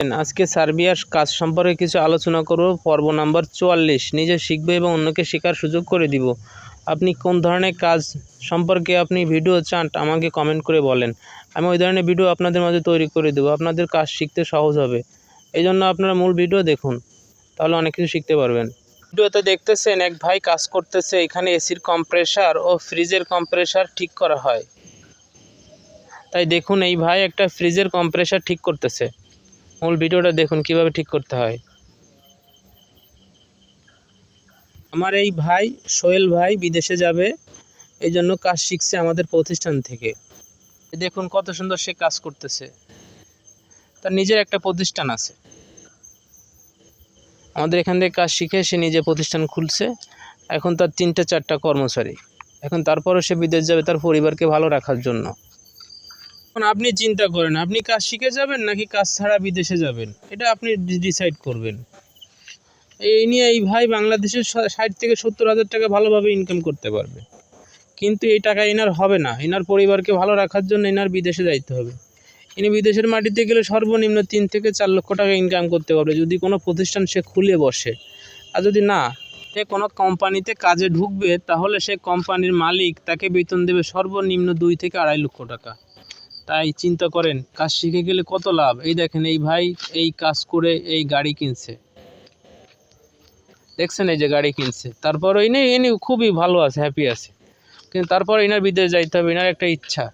আজকে সার্বিয়ার কাজ সম্পর্কে কিছু আলোচনা করব। পর্ব নাম্বার চুয়াল্লিশ। নিজে শিখবে এবং অন্যকে শেখার সুযোগ করে দিব। আপনি কোন ধরনের কাজ সম্পর্কে আপনি ভিডিও চান, আমাকে কমেন্ট করে বলেন। আমি ওই ধরনের ভিডিও আপনাদের মাঝে তৈরি করে দেবো। আপনাদের কাজ শিখতে সহজ হবে। এই জন্য আপনারা মূল ভিডিও দেখুন, তাহলে অনেক কিছু শিখতে পারবেন। ভিডিওতে দেখতেছেন, এক ভাই কাজ করতেছে, এখানে এসির কম্প্রেসার ও ফ্রিজের কম্প্রেসার ঠিক করা হয়। তাই দেখুন, এই ভাই একটা ফ্রিজের কম্প্রেসার ঠিক করতেছে। মূল ভিডিওটা দেখুন, কীভাবে ঠিক করতে হয়। আমার এই ভাই, সোহেল ভাই বিদেশে যাবে, এই জন্য কাজ শিখছে আমাদের প্রতিষ্ঠান থেকে। দেখুন কত সুন্দর সে কাজ করতেছে। তার নিজের একটা প্রতিষ্ঠান আছে। আমাদের এখান থেকে কাজ শিখে সে নিজে প্রতিষ্ঠান খুলছে। এখন তার তিনটা, চারটা কর্মচারী। এখন তারপরে সে বিদেশ যাবে তার পরিবারকে ভালো রাখার জন্য। এখন আপনি চিন্তা করেন, আপনি কাজ শিখে যাবেন নাকি কাজ ছাড়া বিদেশে যাবেন? এটা আপনি ডিসাইড করবেন। এই নিয়ে এই ভাই বাংলাদেশের ষাট থেকে সত্তর হাজার টাকা ভালোভাবে ইনকাম করতে পারবে। কিন্তু এই টাকা এনার হবে না। এনার পরিবারকে ভালো রাখার জন্য এনার বিদেশে যাইতে হবে। ইনি বিদেশের মাটিতে গেলে সর্বনিম্ন তিন থেকে চার লক্ষ টাকা ইনকাম করতে পারবে। যদি কোনো প্রতিষ্ঠান সে খুলে বসে। আর যদি না, সে কোনো কোম্পানিতে কাজে ঢুকবে, তাহলে সে কোম্পানির মালিক তাকে বেতন দেবে সর্বনিম্ন দুই থেকে আড়াই লক্ষ টাকা। তাই চিন্তা করেন, কাজ শিখে গেলে কত লাভ? এই দেখেন, এই ভাই এই কাজ করে এই গাড়ি কিনছে। দেখছেন এই যে গাড়ি কিনছে। তারপর ইনি ইনি খুবই ভালো আছে হ্যাপি আছে। কিন্তু তারপর ইনার বিদেশ যাইতে হবে, ইনার একটা ইচ্ছা।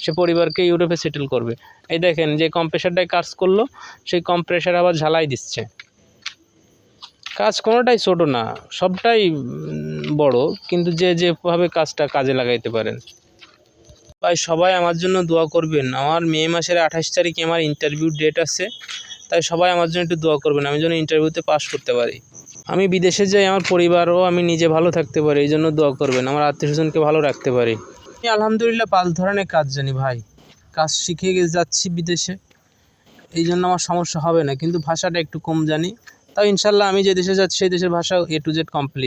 সে পরিবারকে ইউরোপে সেটেল করবে। এই দেখেন, যে কম্প্রেসারটায় কাজ করল, সেই কম্প্রেসার আবার ঝালাই দিচ্ছে। কাজ কোনোটাই ছোট না, সবটাই বড়। কিন্তু যে যেভাবে কাজটা কাজে লাগাইতে পারেন। ভাই সবাই আমার জন্য দোয়া করবেন। আমার মে মাসের আঠাশ তারিখে আমার ইন্টারভিউ ডেট আছে, তাই সবাই আমার জন্য একটু দোয়া করবেন, আমি যেন ইন্টারভিউতে পাস করতে পারি। আমি বিদেশে যাই, আমার পরিবারও আমি নিজে ভালো থাকতে পারি, এই জন্য দোয়া করবেন, আমার আত্মীয় স্বজনকে ভালো রাখতে পারি। আমি আলহামদুলিল্লাহ পাঁচ ধরনের কাজ জানি ভাই। কাজ শিখে যাচ্ছি বিদেশে, এই জন্য আমার সমস্যা হবে না, কিন্তু ভাষাটা একটু কম জানি। তাও ইনশাল্লাহ আমি যে দেশে যাচ্ছি, সেই দেশের ভাষা এ টু জেড কমপ্লিট